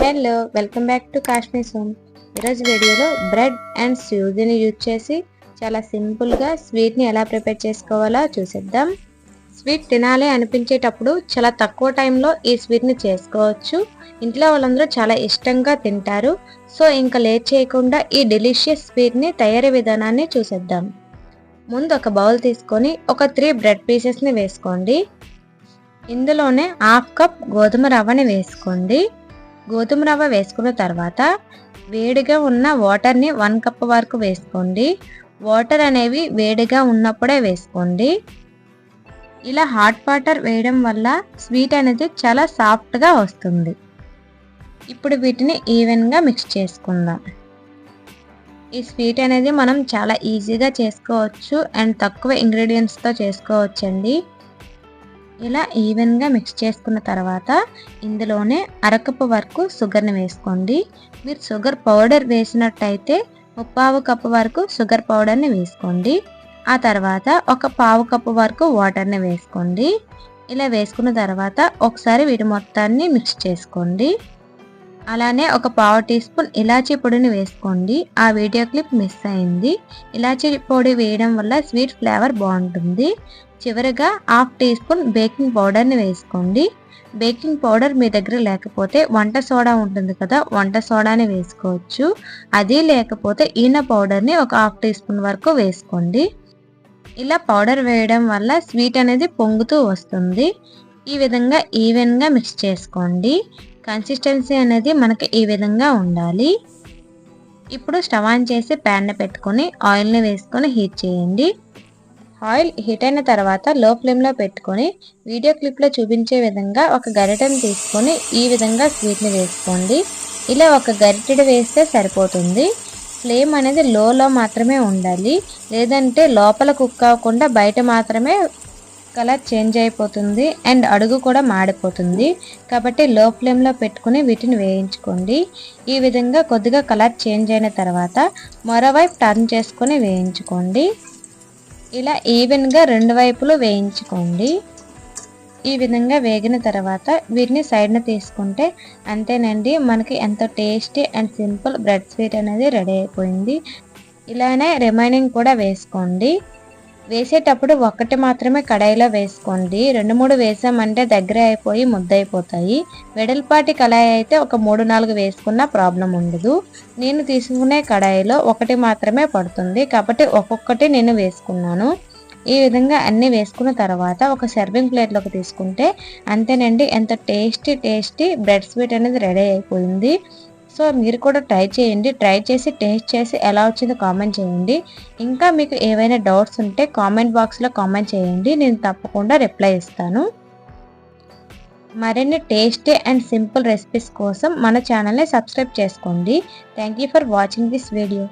Hello welcome back to Kashmir soan ఈరోజు వీడియోలో bread and స్యూజీని use చేసి చాలా సింపుల్గా స్వీట్ని ఎలా ప్రిపేర్ చేసుకోవాలో చూసేద్దాం. స్వీట్ తినాలి అనిపించేటప్పుడు చాలా తక్కువ టైంలో ఈ స్వీట్ని చేసుకోవచ్చు. ఇంట్లో వాళ్ళందరూ చాలా ఇష్టంగా తింటారు. సో ఇంకా లేట్ చేయకుండా ఈ డెలిషియస్ స్వీట్ని తయారీ విధానాన్ని చూసేద్దాం. ముందు ఒక బౌల్ తీసుకొని ఒక త్రీ బ్రెడ్ పీసెస్ని వేసుకోండి. ఇందులోనే హాఫ్ కప్ గోధుమ రవ్వని వేసుకోండి. గోధుమ రవ్వ వేసుకున్న తర్వాత వేడిగా ఉన్న వాటర్ని వన్ కప్ వరకు వేసుకోండి. వాటర్ అనేవి వేడిగా ఉన్నప్పుడే వేసుకోండి. ఇలా హాట్ వాటర్ వేయడం వల్ల స్వీట్ అనేది చాలా సాఫ్ట్గా వస్తుంది. ఇప్పుడు వీటిని ఈవెన్గా మిక్స్ చేసుకుందాం. ఈ స్వీట్ అనేది మనం చాలా ఈజీగా చేసుకోవచ్చు అండ్ తక్కువ ఇంగ్రీడియంట్స్తో చేసుకోవచ్చండి. ఇలా ఈవెన్గా మిక్స్ చేసుకున్న తర్వాత ఇందులోనే అరకప్పు వరకు షుగర్ని వేసుకోండి. మీరు షుగర్ పౌడర్ వేసినట్టయితే ముప్పావు కప్పు వరకు షుగర్ పౌడర్ని వేసుకోండి. ఆ తర్వాత ఒక పావు కప్పు వరకు వాటర్ని వేసుకోండి. ఇలా వేసుకున్న తర్వాత ఒకసారి వీటి మొత్తాన్ని మిక్స్ చేసుకోండి. అలానే ఒక పావు టీ స్పూన్ ఇలాచీ పొడిని వేసుకోండి. ఆ వీడియో క్లిప్ మిస్ అయింది. ఇలాచీ పొడి వేయడం వల్ల స్వీట్ ఫ్లేవర్ బాగుంటుంది. చివరిగా హాఫ్ టీ స్పూన్ బేకింగ్ పౌడర్ని వేసుకోండి. బేకింగ్ పౌడర్ మీ దగ్గర లేకపోతే వంట సోడా ఉంటుంది కదా వంట సోడాని వేసుకోవచ్చు. అది లేకపోతే ఈన పౌడర్ని ఒక హాఫ్ టీ స్పూన్ వరకు వేసుకోండి. ఇలా పౌడర్ వేయడం వల్ల స్వీట్ అనేది పొంగుతూ వస్తుంది. ఈ విధంగా ఈవెన్గా మిక్స్ చేసుకోండి. కన్సిస్టెన్సీ అనేది మనకి ఈ విధంగా ఉండాలి. ఇప్పుడు స్టవ్ ఆన్ చేసి ప్యాన్ని పెట్టుకొని ఆయిల్ని వేసుకొని హీట్ చేయండి. ఆయిల్ హీట్ అయిన తర్వాత లో ఫ్లేమ్లో పెట్టుకొని వీడియో క్లిప్లో చూపించే విధంగా ఒక గరిటెను తీసుకొని ఈ విధంగా స్వీట్ని వేసుకోండి. ఇలా ఒక గరిటెడు వేస్తే సరిపోతుంది. ఫ్లేమ్ అనేది లోలో మాత్రమే ఉండాలి. లేదంటే లోపల కుక్ అవ్వకుండా బయట మాత్రమే కలర్ చేంజ్ అయిపోతుంది అండ్ అడుగు కూడా మాడిపోతుంది. కాబట్టి లో ఫ్లేమ్లో పెట్టుకుని వీటిని వేయించుకోండి. ఈ విధంగా కొద్దిగా కలర్ చేంజ్ అయిన తర్వాత మరోవైపు టర్న్ చేసుకొని వేయించుకోండి. ఇలా ఈవెన్గా రెండు వైపులు వేయించుకోండి. ఈ విధంగా వేగిన తర్వాత వీటిని సైడ్న తీసుకుంటే అంతేనండి మనకి ఎంతో tasty and simple bread sweet అనేది రెడీ అయిపోయింది. ఇలానే రిమైనింగ్ కూడా వేసుకోండి. వేసేటప్పుడు ఒక్కటి మాత్రమే కడాయిలో వేసుకోండి. రెండు మూడు వేసామంటే దగ్గర అయిపోయి ముద్దయిపోతాయి. వెడల్పాటి కళాయి అయితే ఒక మూడు నాలుగు వేసుకున్న ప్రాబ్లం ఉండదు. నేను తీసుకునే కడాయిలో ఒకటి మాత్రమే పడుతుంది. కాబట్టి ఒక్కొక్కటి నేను వేసుకున్నాను. ఈ విధంగా అన్నీ వేసుకున్న తర్వాత ఒక సర్వింగ్ ప్లేట్లోకి తీసుకుంటే అంతేనండి ఎంత టేస్టీ టేస్టీ బ్రెడ్ స్వీట్ అనేది రెడీ అయిపోయింది. సో మీరు కూడా ట్రై చేయండి. ట్రై చేసి టేస్ట్ చేసి ఎలా వచ్చిందో కామెంట్ చేయండి. ఇంకా మీకు ఏవైనా డౌట్స్ ఉంటే కామెంట్ బాక్స్లో కామెంట్ చేయండి. నేను తప్పకుండా రిప్లై ఇస్తాను. మరిన్ని టేస్టీ అండ్ సింపుల్ రెసిపీస్ కోసం మన ఛానల్ని సబ్స్క్రైబ్ చేసుకోండి. Thank you for watching this video.